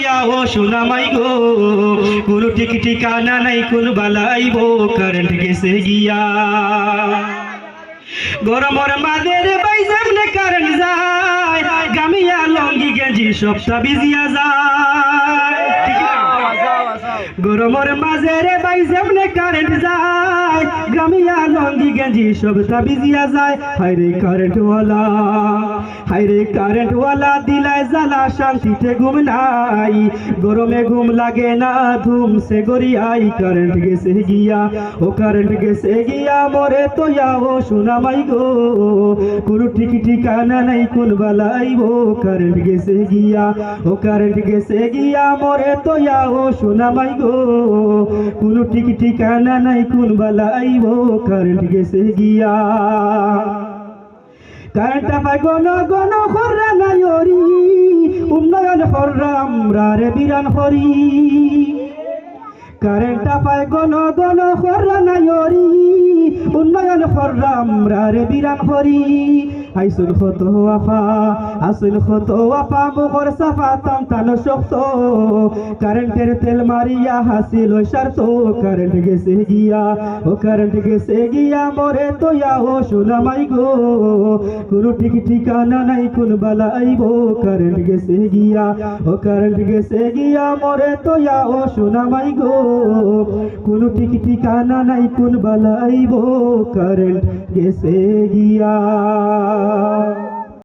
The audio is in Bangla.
তোয়া ও সোনামাই গো। কোন ঠিক ঠিকানা নাই কোন বালাইব কারেন্ট গেছে গিয়া। গরমর মাদের বাই সামনে কারেন্ট যায়। গামিয়া লঙ্গি গেঞ্জি সবটা ভিজিয়া যায়। না? গরমর মাঝে রে বাই সামনে কারেন্ট যায়। গামিয়া লঙ্গি গেঞ্জি সবটা ভিজিয়া যায়। হাইরে কারেন্ট ওয়ালা হাইরে কারেন্ট ওয়ালা দিলায় জ্বালা, শান্তিতে ঘুম নাই। গরমে ঘুম লাগে না, ধুম সে গড়িয়াই। কারেন্ট গেছে গিয়া, ও কারেন্ট গেছে গিয়া, মরে তোয়া ও সোনামাই গো। কোনো ঠিক ঠিকানা নাই, কোন বালাইব কারেন্ট গেছে গিয়া, ও কারেন্ট গেছে গিয়া, মরে তোয়া ও সোনামাই গো। কোনো ঠিক ঠিকানা নাই, কোন বালাইব কারেন্ট গেছে গিয়া। কারেন্ট পাই গণ গণ খররা নাইরি উন্নয়ন খররা আমরা রে বিরান হরি। কারেন্ট পাই গণ গণ খররা নাইরি উন্নয়ন আমরা রে হরি আইসুল খত আফা আসুল খত আফা মুখর সাফা তানো শক্ত। কারেন্টের তেল মারিয়া, হাসিল সার্থ কারেন্ট গেছে গিয়া। ও কারেন্ট গেছে গিয়া, মরে তোয়া ও সোনামাই গো। কোনো ঠিক ঠিকানা নাই, কোন বালা আইব, কারেন্ট গেছে গিয়া। ও কারেন্ট গেছে গিয়া, মরে তোয়া ও সোনামাই গো। কোনো ঠিক ঠিকানা নাই, কোন বালা আইব, কারেন্ট গেছে গিয়া